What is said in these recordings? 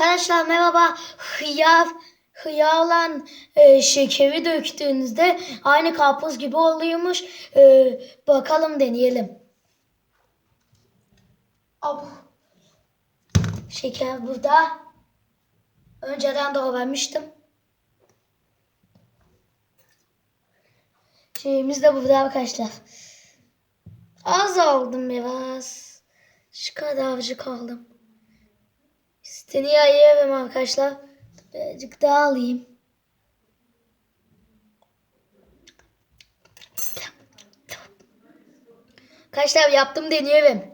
Arkadaşlar merhaba. Hıyar, hıyarla e, şekeri döktüğünüzde aynı karpuz gibi oluyormuş. E, bakalım deneyelim. Ab. Şeker burada. Önceden doğramıştım. Şeyimiz de burada arkadaşlar. Az aldım biraz. Şu kadarcık aldım. Üstünü ayırıyorum arkadaşlar. Birazcık daha alayım. Arkadaşlar yaptım deniyorum.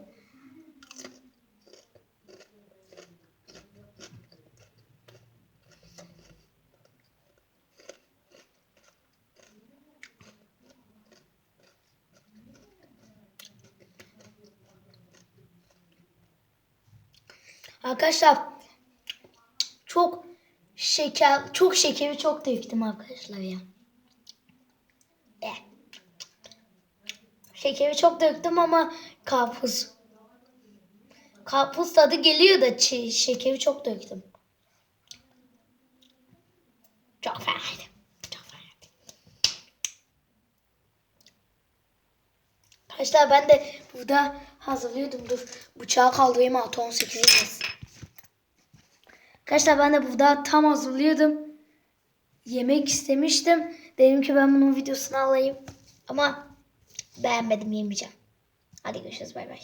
Arkadaşlar çok şeker, çok şekeri çok döktüm arkadaşlar ya. Şekeri çok döktüm ama karpuz. Karpuz tadı geliyor da şekeri çok döktüm. Çok fenaydı. Çok fenaydı. Arkadaşlar ben de burada hazırlıyordum. Dur bıçağı kaldırayım 6-18 yaz. Arkadaşlar ben de burada tam hazırlıyordum. Yemek istemiştim. Dedim ki ben bunun videosunu alayım. Ama beğenmedim yemeyeceğim. Hadi görüşürüz bay bay.